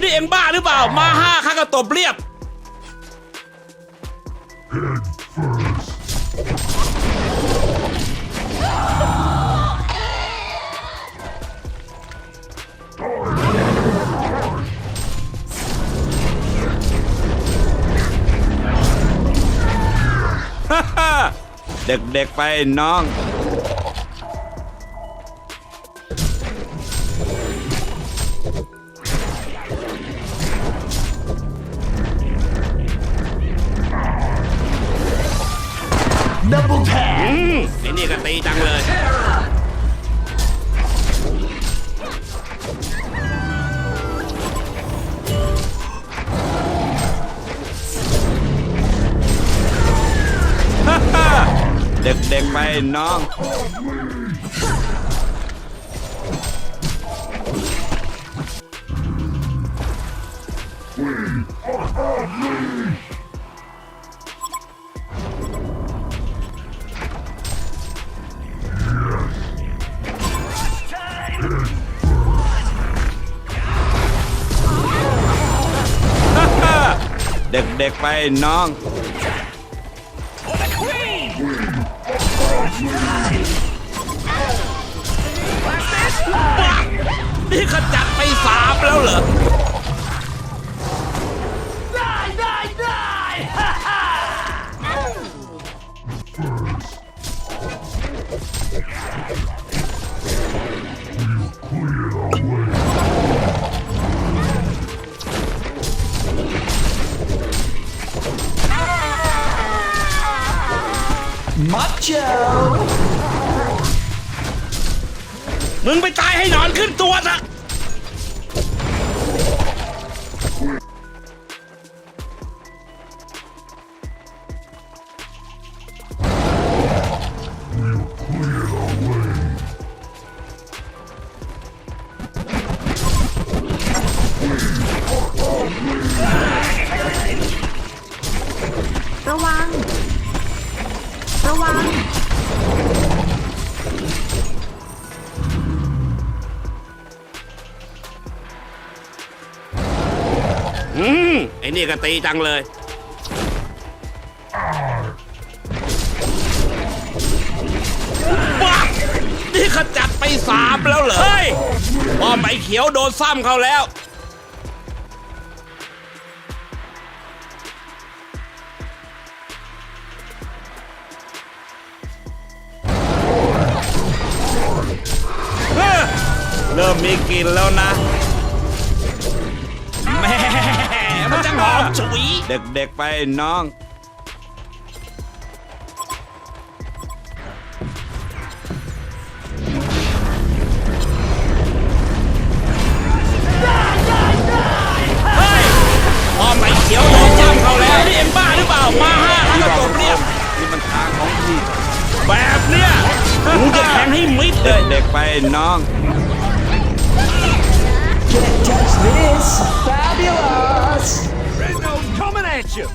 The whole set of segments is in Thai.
นี่เอ็งบ้าหรือเปล่า มาห้าข้าก็ตบเรียบ เด็กๆไปน้อง อืมไอ้นี่ก็ตีจังเลย เด็กๆไปน้อง เด็กๆไปน้อง นี่ขจัดไปสามแล้วเหรอ มึงไปตายให้หนอนขึ้นตัวซะระวัง อืมไอ้นี่ก็ตีจังเลยบ้านี่ขจัดไปสามแล้วเหรอ เฮ้ยป้อมไอ้เขียวโดนซ้ำเขาแล้วเฮ้อเริ่มมีกลิ่นแล้วนะ มันจะหอมฉุย เด็กๆไปน้องเฮ้ยพอไม่เขียวโดนซ้ำเขาแล้วนี่เอ็งบ้าหรือเปล่ามาห้าข้าก็ตบเรียบนี่มันทางของพี่แบบเนี้ยมึงจะแทงให้มิดเลยเด็กๆไปน้อง Can't touch this! Fabulous! Red Nose coming at you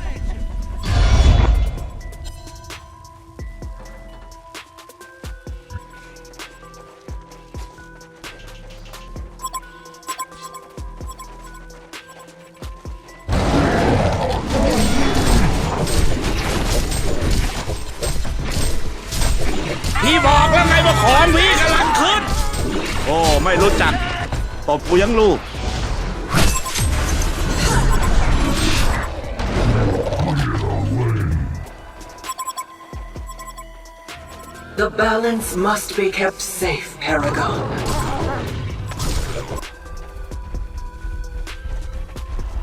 พี่บอกแล้วไงว่าของพี่กำลังขึ้น โอ้ ไม่รู้จัก ตบกูยังลูก The balance must be kept safe, Paragon.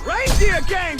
Reindeer game!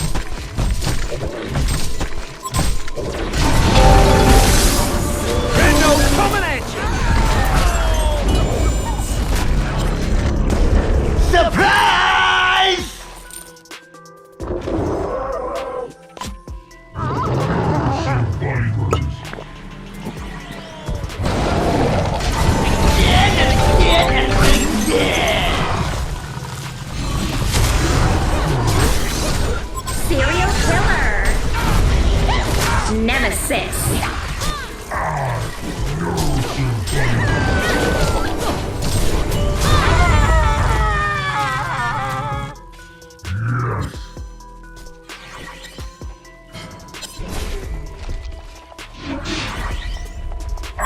Nemesis.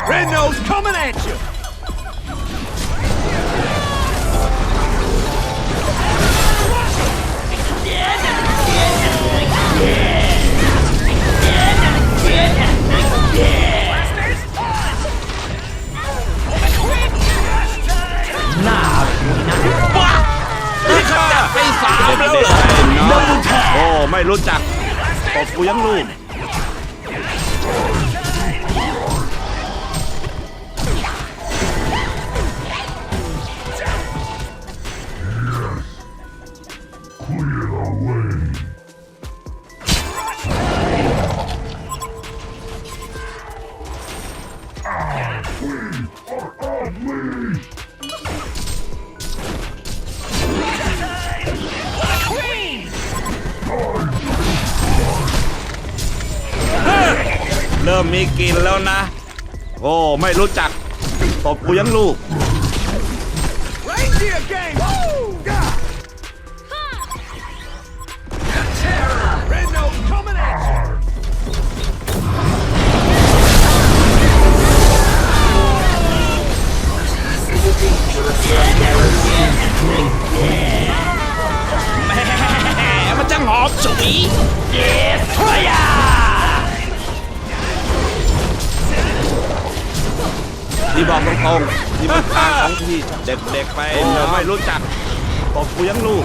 Red Nose coming at you! ไม่รู้จักตบกูยังลูก มีกินแล้วนะ โอ้ ไม่รู้จัก ตบกูยังลูกแหมมันจังหอมฉุยเยสที่ บอกตรงๆที่มันทางของพี่เด็กๆไปโอ้ไม่รู้จักตบกูยังลูก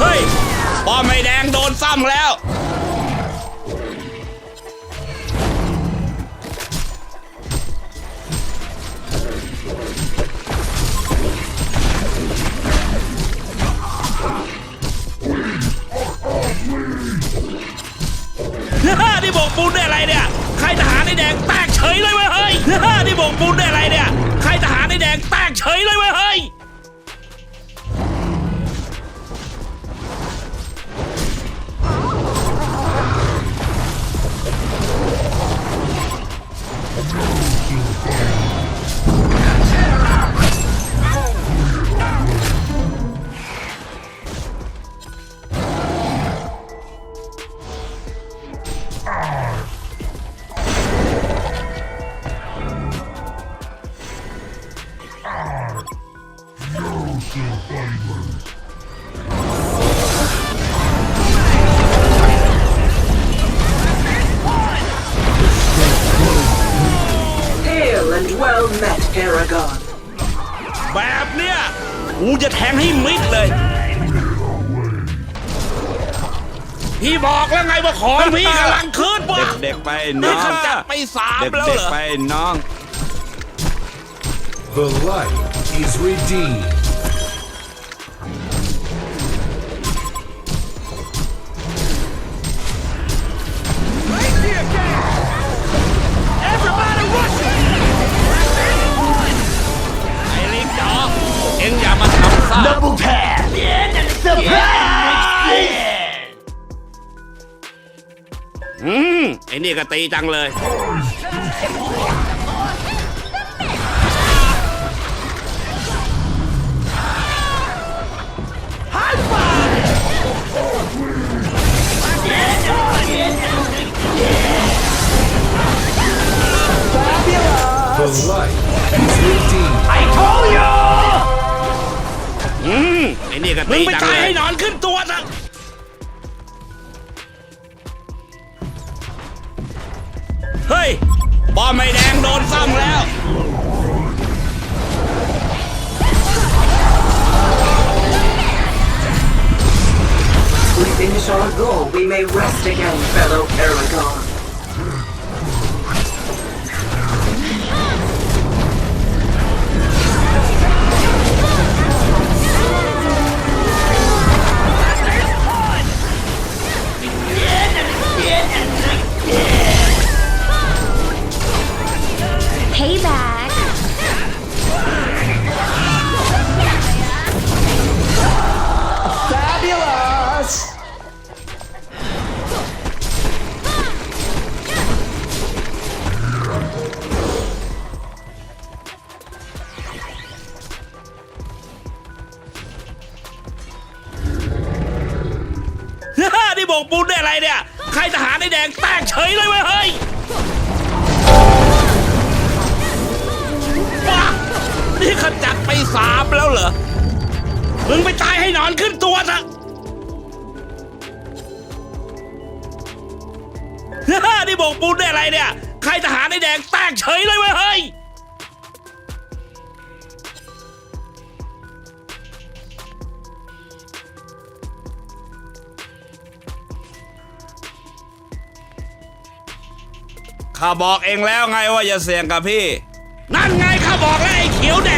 เฮ้ยป้อมไม่แดงโดนซ้ำแล้ว ไอ้แดงแตกเฉยเลยเว้ยเฮ้ยนี่บอกบุญได้อะไรเนี่ย ใครทหารในแดงแตกเฉยเลยเว้ยเฮ้ย Hail and well met, Paragon. แบบเนี้ยกูจะแทงให้มิดเลย พี่บอกแล้วไงว่าของพี่กำลังขึ้นวะเด็กๆไปนี่น้องขจัดไปสามแล้วเด็เหกรอๆไปน้อง The light is redeemed. Everybody rushing! ไอ้ลิงจ๋อเอ็งอย่ามาทำซ่า Double tap! Surprise! อืมไอ้นี่ก็ตีจังเลย The light is redeemed. I told you! อืมไอ้นี่ก็ตีจังเลยมึงไปตายให้นอนขึ้นตัวนะ เฮ้ยบอมไม่แดงโดนซ้ำแล้ว We finish our goal, we may rest again, fellow Aragon. อกบุญได้อะไรเนี่ย ใครทหารในแดงแตกเฉยเลยเว้ยเฮ้ยข้าบอกเองแล้วไงว่าอย่าเสี่ยงกับพี่ นั่นไงข้าบอกแล้วไอ้เขียวแด